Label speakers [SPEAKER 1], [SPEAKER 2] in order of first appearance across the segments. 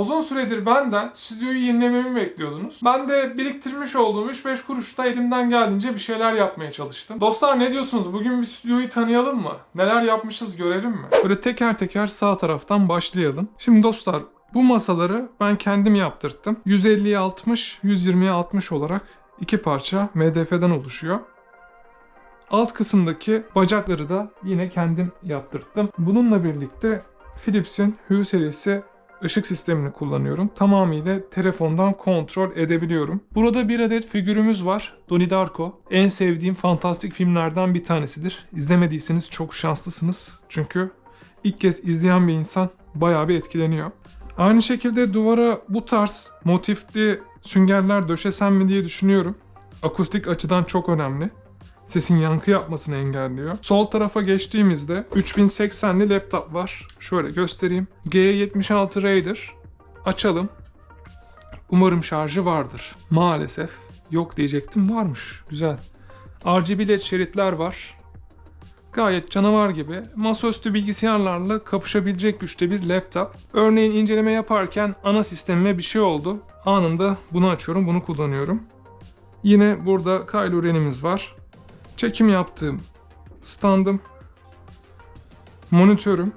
[SPEAKER 1] Uzun süredir benden stüdyoyu yenilememi bekliyordunuz. Ben de biriktirmiş olduğum 3-5 kuruşla elimden geldiğince bir şeyler yapmaya çalıştım. Dostlar ne diyorsunuz? Bugün bir stüdyoyu tanıyalım mı? Neler yapmışız görelim mi? Böyle teker teker sağ taraftan başlayalım. Şimdi dostlar bu masaları ben kendim yaptırttım. 150'ye 60, 120'ye 60 olarak iki parça MDF'den oluşuyor. Alt kısımdaki bacakları da yine kendim yaptırttım. Bununla birlikte Philips'in Hue serisi ışık sistemini kullanıyorum. Tamamıyla telefondan kontrol edebiliyorum. Burada bir adet figürümüz var. Donnie Darko. En sevdiğim fantastik filmlerden bir tanesidir. İzlemediyseniz çok şanslısınız. Çünkü ilk kez izleyen bir insan bayağı bir etkileniyor. Aynı şekilde duvara bu tarz motifli süngerler döşesem mi diye düşünüyorum. Akustik açıdan çok önemli sesin yankı yapmasını engelliyor. Sol tarafa geçtiğimizde 3080'li laptop var. Şöyle göstereyim. G76 Raider. Açalım. Umarım şarjı vardır. Maalesef yok diyecektim varmış. Güzel. RGB led şeritler var. Gayet canavar gibi masaüstü bilgisayarlarla kapışabilecek güçte bir laptop. Örneğin inceleme yaparken ana sistemime bir şey oldu. Anında bunu açıyorum, bunu kullanıyorum. Yine burada Kylo Ren'imiz var çekim yaptığım standım, monitörüm,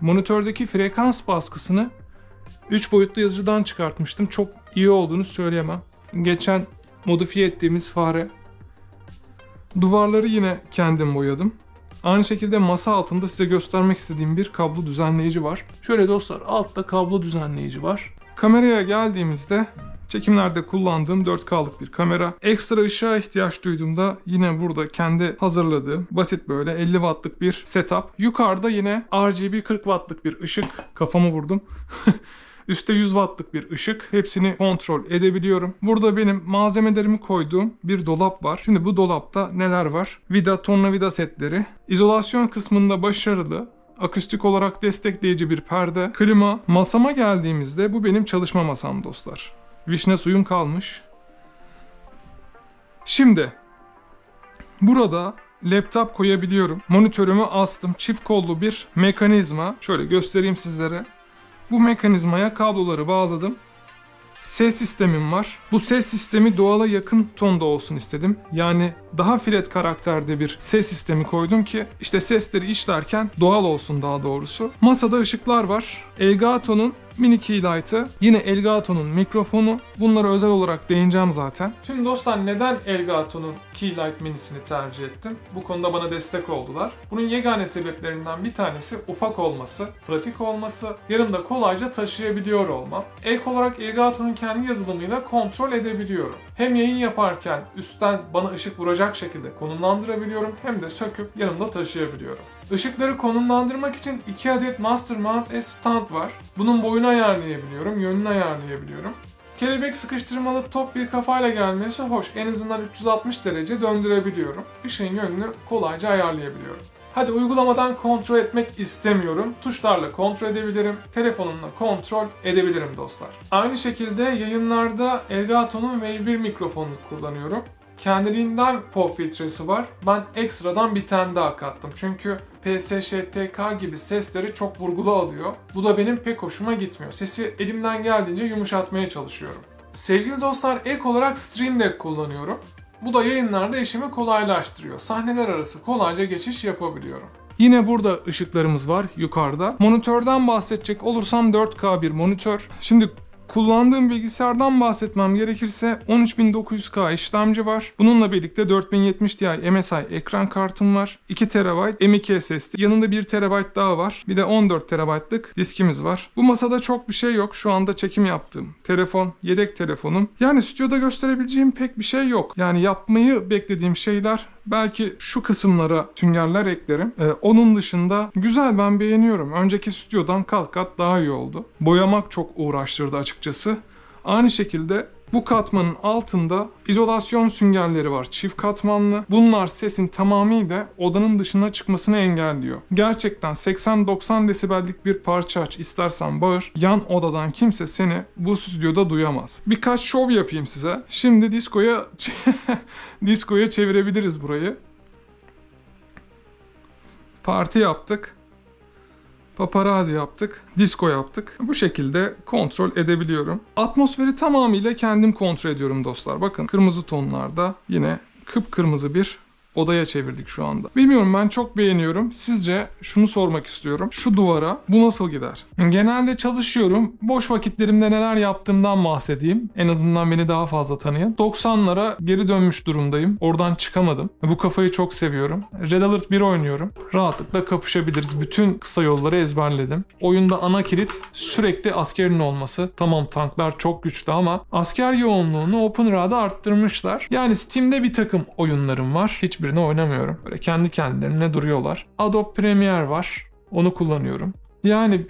[SPEAKER 1] monitördeki frekans baskısını 3 boyutlu yazıcıdan çıkartmıştım. Çok iyi olduğunu söyleyemem. Geçen modifiye ettiğimiz fare. Duvarları yine kendim boyadım. Aynı şekilde masa altında size göstermek istediğim bir kablo düzenleyici var. Şöyle dostlar altta kablo düzenleyici var. Kameraya geldiğimizde Çekimlerde kullandığım 4K'lık bir kamera. Ekstra ışığa ihtiyaç duyduğumda yine burada kendi hazırladığım basit böyle 50 wattlık bir setup. Yukarıda yine RGB 40 wattlık bir ışık. Kafamı vurdum. Üste 100 wattlık bir ışık. Hepsini kontrol edebiliyorum. Burada benim malzemelerimi koyduğum bir dolap var. Şimdi bu dolapta neler var? Vida, tornavida setleri. İzolasyon kısmında başarılı akustik olarak destekleyici bir perde, klima. Masama geldiğimizde bu benim çalışma masam dostlar. Vişne suyum kalmış. Şimdi burada laptop koyabiliyorum. Monitörümü astım. Çift kollu bir mekanizma. Şöyle göstereyim sizlere. Bu mekanizmaya kabloları bağladım. Ses sistemim var. Bu ses sistemi doğala yakın tonda olsun istedim. Yani daha flat karakterde bir ses sistemi koydum ki işte sesleri işlerken doğal olsun daha doğrusu. Masada ışıklar var. Elgato'nun mini keylight'ı, yine Elgato'nun mikrofonu. Bunlara özel olarak değineceğim zaten. Şimdi dostlar neden Elgato'nun Keylight minisini tercih ettim? Bu konuda bana destek oldular. Bunun yegane sebeplerinden bir tanesi ufak olması, pratik olması, yanımda kolayca taşıyabiliyor olmam. Ek olarak Elgato'nun kendi yazılımıyla kontrol edebiliyorum. Hem yayın yaparken üstten bana ışık vuracak şekilde konumlandırabiliyorum hem de söküp yanımda taşıyabiliyorum. Işıkları konumlandırmak için 2 adet Master Mount S stand var. Bunun boyunu ayarlayabiliyorum, yönünü ayarlayabiliyorum. Kelebek sıkıştırmalı top bir kafayla gelmesi hoş. En azından 360 derece döndürebiliyorum. Işığın yönünü kolayca ayarlayabiliyorum. Hadi uygulamadan kontrol etmek istemiyorum. Tuşlarla kontrol edebilirim. Telefonumla kontrol edebilirim dostlar. Aynı şekilde yayınlarda Elgato'nun V1 mikrofonunu kullanıyorum. Kendiliğinden pop filtresi var. Ben ekstradan bir tane daha kattım. Çünkü PSŞTK gibi sesleri çok vurgulu alıyor. Bu da benim pek hoşuma gitmiyor. Sesi elimden geldiğince yumuşatmaya çalışıyorum. Sevgili dostlar ek olarak Stream Deck kullanıyorum. Bu da yayınlarda işimi kolaylaştırıyor. Sahneler arası kolayca geçiş yapabiliyorum. Yine burada ışıklarımız var yukarıda. Monitörden bahsedecek olursam 4K bir monitör. Şimdi Kullandığım bilgisayardan bahsetmem gerekirse 13900K işlemci var. Bununla birlikte 4070 Ti MSI ekran kartım var. 2 TB M.2 SSD. Yanında 1 TB daha var. Bir de 14 TB'lık diskimiz var. Bu masada çok bir şey yok. Şu anda çekim yaptığım telefon, yedek telefonum. Yani stüdyoda gösterebileceğim pek bir şey yok. Yani yapmayı beklediğim şeyler Belki şu kısımlara süngerler eklerim. Ee, onun dışında güzel ben beğeniyorum. Önceki stüdyodan kat kat daha iyi oldu. Boyamak çok uğraştırdı açıkçası. Aynı şekilde bu katmanın altında izolasyon süngerleri var çift katmanlı. Bunlar sesin tamamıyla odanın dışına çıkmasını engelliyor. Gerçekten 80-90 desibellik bir parça aç istersen bağır. Yan odadan kimse seni bu stüdyoda duyamaz. Birkaç şov yapayım size. Şimdi diskoya diskoya çevirebiliriz burayı. Parti yaptık. Paparazzi yaptık, disco yaptık. Bu şekilde kontrol edebiliyorum. Atmosferi tamamıyla kendim kontrol ediyorum dostlar. Bakın kırmızı tonlarda yine kıpkırmızı bir odaya çevirdik şu anda. Bilmiyorum ben çok beğeniyorum. Sizce şunu sormak istiyorum. Şu duvara bu nasıl gider? Genelde çalışıyorum. Boş vakitlerimde neler yaptığımdan bahsedeyim. En azından beni daha fazla tanıyın. 90'lara geri dönmüş durumdayım. Oradan çıkamadım. Bu kafayı çok seviyorum. Red Alert 1 oynuyorum. Rahatlıkla kapışabiliriz. Bütün kısa yolları ezberledim. Oyunda ana kilit sürekli askerin olması. Tamam tanklar çok güçlü ama asker yoğunluğunu Open Ra'da arttırmışlar. Yani Steam'de bir takım oyunlarım var. Hiçbirini oynamıyorum. Böyle kendi kendilerine duruyorlar. Adobe Premiere var. Onu kullanıyorum. Yani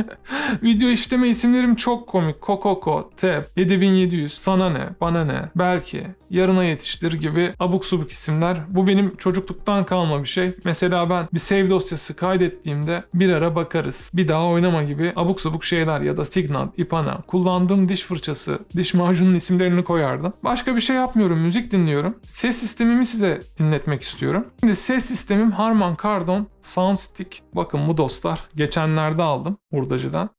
[SPEAKER 1] video işleme isimlerim çok komik. Kokoko, Tab, 7700, Sana ne, Bana ne, Belki, Yarına Yetiştir gibi abuk subuk isimler. Bu benim çocukluktan kalma bir şey. Mesela ben bir save dosyası kaydettiğimde bir ara bakarız. Bir daha oynama gibi abuk subuk şeyler ya da Signal, Ipana, kullandığım diş fırçası, diş macunun isimlerini koyardım. Başka bir şey yapmıyorum. Müzik dinliyorum. Ses sistemimi size dinletmek istiyorum. Şimdi ses sistemim Harman Kardon Soundstick. Bakın bu dostlar. Geçenlerde aldım hurdacıdan.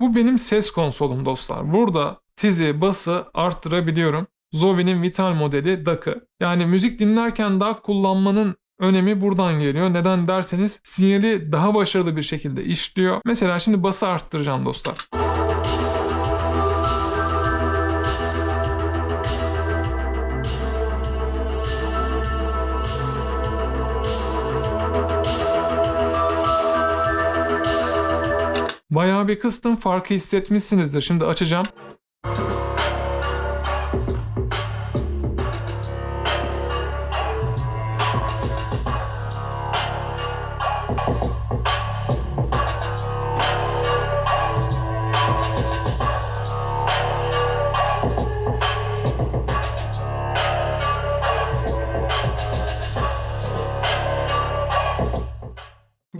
[SPEAKER 1] Bu benim ses konsolum dostlar. Burada tizi, bası arttırabiliyorum. Zovi'nin Vital modeli DAC'ı. Yani müzik dinlerken DAC kullanmanın önemi buradan geliyor. Neden derseniz sinyali daha başarılı bir şekilde işliyor. Mesela şimdi bası arttıracağım dostlar. Bayağı bir kıstım farkı hissetmişsinizdir. Şimdi açacağım.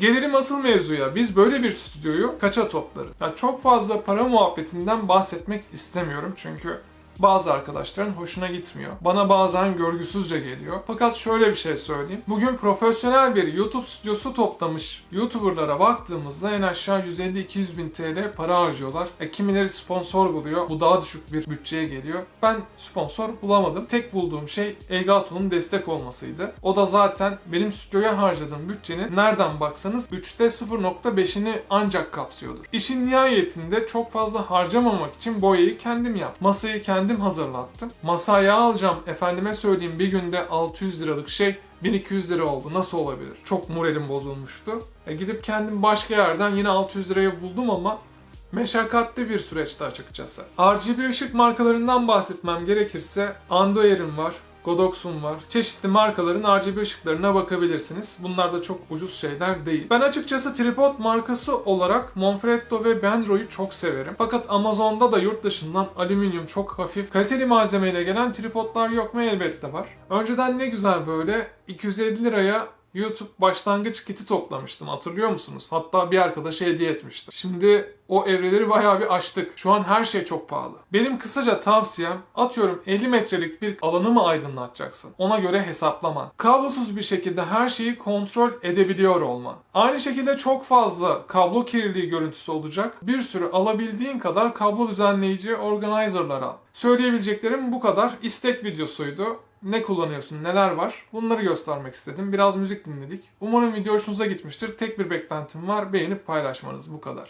[SPEAKER 1] Gelelim asıl mevzuya. Biz böyle bir stüdyoyu kaça toplarız? Ya çok fazla para muhabbetinden bahsetmek istemiyorum çünkü bazı arkadaşların hoşuna gitmiyor. Bana bazen görgüsüzce geliyor. Fakat şöyle bir şey söyleyeyim. Bugün profesyonel bir YouTube stüdyosu toplamış YouTuber'lara baktığımızda en aşağı 150-200 bin TL para harcıyorlar. E, kimileri sponsor buluyor. Bu daha düşük bir bütçeye geliyor. Ben sponsor bulamadım. Tek bulduğum şey Elgato'nun destek olmasıydı. O da zaten benim stüdyoya harcadığım bütçenin nereden baksanız 3'te 0.5'ini ancak kapsıyordur. İşin nihayetinde çok fazla harcamamak için boyayı kendim yaptım. Masayı kendim hazırlattım. Masaya alacağım efendime söyleyeyim bir günde 600 liralık şey 1200 lira oldu. Nasıl olabilir? Çok moralim bozulmuştu. E gidip kendim başka yerden yine 600 liraya buldum ama meşakkatli bir süreçti açıkçası. RGB ışık markalarından bahsetmem gerekirse Andoer'in var, Godox'un var. Çeşitli markaların RGB ışıklarına bakabilirsiniz. Bunlar da çok ucuz şeyler değil. Ben açıkçası tripod markası olarak Monfretto ve Bendro'yu çok severim. Fakat Amazon'da da yurt dışından alüminyum çok hafif, kaliteli malzemeyle gelen tripodlar yok mu elbette var. Önceden ne güzel böyle 250 liraya YouTube başlangıç kiti toplamıştım hatırlıyor musunuz? Hatta bir arkadaşa hediye etmiştim. Şimdi o evreleri bayağı bir aştık. Şu an her şey çok pahalı. Benim kısaca tavsiyem atıyorum 50 metrelik bir alanı mı aydınlatacaksın? Ona göre hesaplaman. Kablosuz bir şekilde her şeyi kontrol edebiliyor olman. Aynı şekilde çok fazla kablo kirliliği görüntüsü olacak. Bir sürü alabildiğin kadar kablo düzenleyici organizer'lar al. Söyleyebileceklerim bu kadar. İstek videosuydu ne kullanıyorsun, neler var bunları göstermek istedim. Biraz müzik dinledik. Umarım video hoşunuza gitmiştir. Tek bir beklentim var. Beğenip paylaşmanız bu kadar.